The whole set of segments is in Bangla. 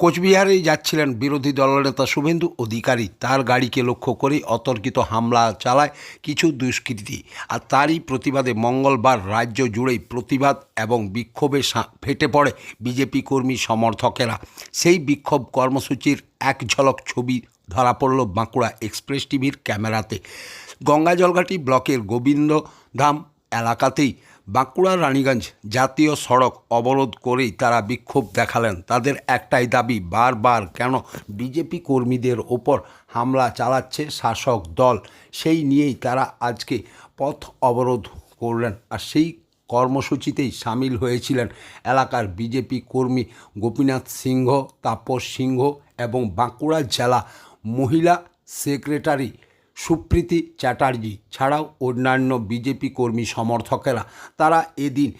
কোচবিহারেই যাচ্ছিলেন বিরোধী দলনেতা শুভেন্দু অধিকারী। তার গাড়িকে লক্ষ্য করে অতর্কিত হামলা চালায় কিছু দুষ্কৃতী আর তারই প্রতিবাদে মঙ্গলবার রাজ্য জুড়েই প্রতিবাদ এবং বিক্ষোভে ফেটে পড়ে বিজেপি কর্মী সমর্থকেরা। সেই বিক্ষোভ কর্মসূচির এক ঝলক ছবি ধরা পড়ল বাঁকুড়া এক্সপ্রেস টিভির ক্যামেরাতে। গঙ্গা জলঘাটি ব্লকের গোবিন্দধাম এলাকাতেই বাঁকুড়া রানীগঞ্জ জাতীয় সড়ক অবরোধ করেই তারা বিক্ষোভ দেখালেন। তাদের একটাই দাবি, বারবার কেন বিজেপি কর্মীদের ওপর হামলা চালাচ্ছে শাসক দল। সেই নিয়েই তারা আজকে পথ অবরোধ করলেন আর সেই কর্মসূচিতেই সামিল হয়েছিলেন এলাকার বিজেপি কর্মী গোপীনাথ সিংহ, তাপস সিংহ এবং বাঁকুড়া জেলা মহিলা সেক্রেটারি সুপ্রীতি চ্যাটার্জি ছাড়াও অন্যান্য বিজেপি কর্মী সমর্থকেরা, তারা এদিন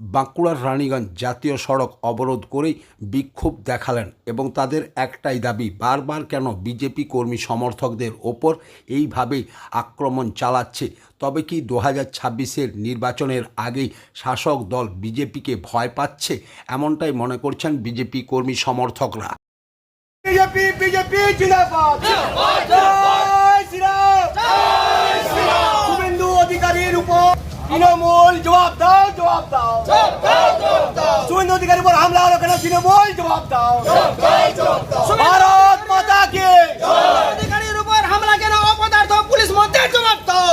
বাঁকুড়ার রানীগঞ্জ জাতীয় সড়ক অবরোধ করেই বিক্ষোভ দেখালেন এবং তাদের একটাই দাবি, বারবার কেন বিজেপি কর্মী সমর্থকদের ওপর এইভাবেই আক্রমণ চালাচ্ছে? তবে কি দু হাজার ছাব্বিশের নির্বাচনের আগেই শাসক দল বিজেপিকে ভয় পাচ্ছে? এমনটাই মনে করছেন বিজেপি কর্মী সমর্থকরা। বিজেপি বিজেপি তৃণমূল জবাব দাও জবাব দাও। শুভেন্দু অধিকারী উপর হামলা হলো কেন? তৃণমূল জবাব দাও। ভারত মাতাকে। অধিকারীর উপর হামলা কেন? অপদার্থ পুলিশ মধ্যে জবাব দাও।